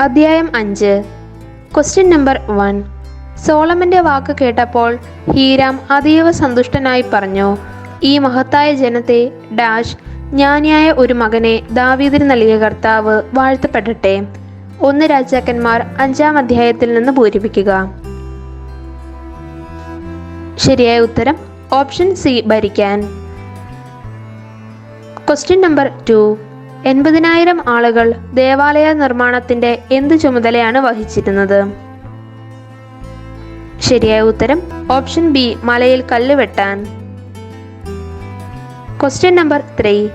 അധ്യായം അഞ്ച്. Question number one സോളമന്റെ വാക്ക് കേട്ടപ്പോൾ ഹീരാം അതീവ സന്തുഷ്ടനായി പറഞ്ഞു ഈ മഹത്തായ ജനത്തെ ഡാഷ് ജ്ഞാനിയായ ഒരു മകനെ ദാവീദിന് നൽകിയ കർത്താവ് വാഴ്ത്തപ്പെടട്ടെ. ഒന്ന് രാജാക്കന്മാർ അഞ്ചാം അധ്യായത്തിൽ നിന്ന് പൂരിപ്പിക്കുക. ശരിയായ ഉത്തരം ഓപ്ഷൻ സി ഭരിക്കാൻ. ക്വസ്റ്റ്യൻ നമ്പർ ടു എൺപതിനായിരം ആളുകൾ ദേവാലയ നിർമ്മാണത്തിന്റെ എന്ത് ചുമതലയാണ് വഹിച്ചിരുന്നത്? ശരിയായ ഉത്തരം ഓപ്ഷൻ ബി മലയിൽ കല്ല് വെട്ടാൻ. ക്വസ്റ്റ്യൻ നമ്പർ ത്രീ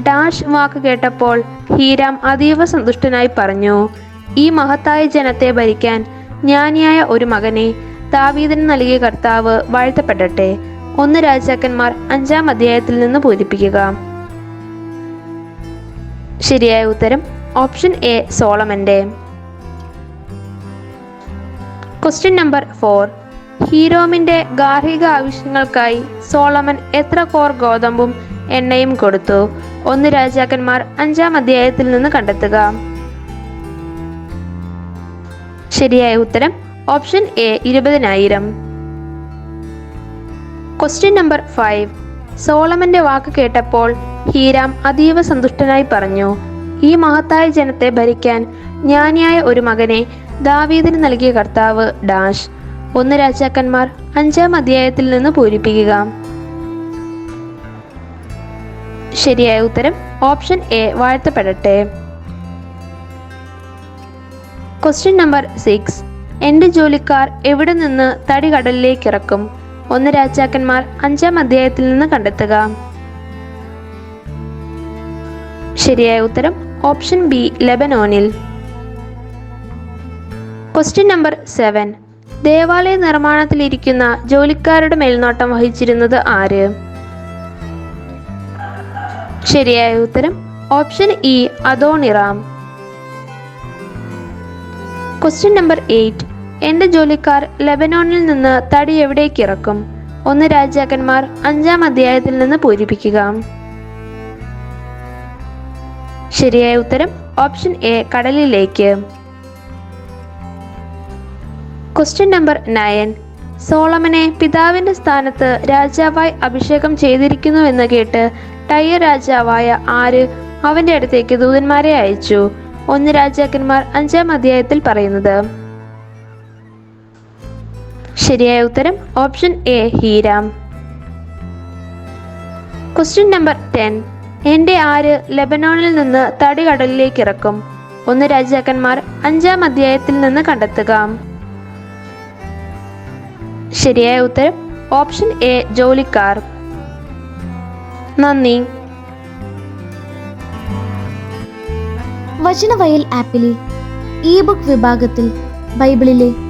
ഡാഷ് വാക്ക് കേട്ടപ്പോൾ ഹീരാം അതീവ സന്തുഷ്ടനായി പറഞ്ഞു ഈ മഹത്തായ ജനത്തെ ഭരിക്കാൻ ജ്ഞാനിയായ ഒരു മകനെ ദാവീദിന് നൽകിയ കർത്താവ് വാഴ്ത്തപ്പെടട്ടെ. ഒന്ന് രാജാക്കന്മാർ അഞ്ചാം അധ്യായത്തിൽ നിന്ന് പൂരിപ്പിക്കുക ശരിയായ ഉത്തരം ഓപ്ഷൻ എ സോളമന്റെ. ക്വസ്റ്റ്യൻ നമ്പർ ഫോർ ഹീരോമിന്റെ ഗാർഹിക ആവശ്യങ്ങൾക്കായി സോളമൻ എത്ര കോർ ഗോതമ്പും എണ്ണയും കൊടുത്തു? ഒന്ന് രാജാക്കന്മാർ അഞ്ചാം അധ്യായത്തിൽ നിന്ന് കണ്ടെത്തുക. ശരിയായ ഉത്തരം ഓപ്ഷൻ എ ഇരുപതിനായിരം. ക്വസ്റ്റ്യൻ നമ്പർ ഫൈവ് സോളമന്റെ വാക്ക് കേട്ടപ്പോൾ ഹീരാം അതീവ സന്തുഷ്ടനായി പറഞ്ഞു ഈ മഹത്തായ ജനത്തെ ഭരിക്കാൻ ജ്ഞാനിയായ ഒരു മകനെ ദാവീദിന് നൽകിയ കർത്താവ് ഡാഷ്. ഒന്ന് രാജാക്കന്മാർ അഞ്ചാം അധ്യായത്തിൽ നിന്ന് പൂരിപ്പിക്കുക. ശരിയായ ഉത്തരം option A വാഴ്ത്തപ്പെടട്ടെ. Question number six. എന്റെ ജോലിക്കാർ എവിടെ നിന്ന് തടി കടലിലേക്ക് ഇറക്കും ഒന്ന് രാജാക്കന്മാർ അഞ്ചാം അധ്യായത്തിൽ നിന്ന് കണ്ടെത്തുക. ശരിയായ ഉത്തരം ഓപ്ഷൻ ബി ലെബനോനിൽ. ക്വസ്റ്റ്യൻ നമ്പർ സെവൻ ദേവാലയ നിർമ്മാണത്തിലിരിക്കുന്ന ജോലിക്കാരുടെ മേൽനോട്ടം വഹിച്ചിരുന്നത് ആര്? ശരിയായ ഉത്തരം option E Adoniram question number eight എന്റെ ജോലിക്കാർ ലെബനോണിൽ നിന്ന് തടി എവിടേക്ക് ഇറക്കും? ഒന്ന് രാജാക്കന്മാർ അഞ്ചാം അധ്യായത്തിൽ നിന്ന് പൂരിപ്പിക്കുക. ശരിയായ ഉത്തരം ഓപ്ഷൻ എ കടലിലേക്ക്. ക്വസ്റ്റ്യൻ നമ്പർ നയൻ സോളമനെ പിതാവിന്റെ സ്ഥാനത്ത് രാജാവായി അഭിഷേകം ചെയ്തിരിക്കുന്നുവെന്ന് കേട്ട് ടയർ രാജാവായ ആര് അവന്റെ അടുത്തേക്ക് ദൂതന്മാരെ അയച്ചു? ഒന്ന് രാജാക്കന്മാർ അഞ്ചാം അധ്യായത്തിൽ പറയുന്നത്. ശരിയായ ഉത്തരം option A Hiram. Question number ten എന്റെ ആര് ലെബനോണിൽ നിന്ന് തടി കടലിലേക്ക് ഇറക്കും? ഒന്ന് രാജാക്കന്മാർ അഞ്ചാം അധ്യായത്തിൽ നിന്ന് കണ്ടെത്തുക. ശരിയായ ഉത്തരം ഓപ്ഷൻ എ ജോലിക്കാർ. നന്ദി. വചനവയൽ ആപ്പിലെ ഇ ബുക്ക് വിഭാഗത്തിൽ ബൈബിളിലെ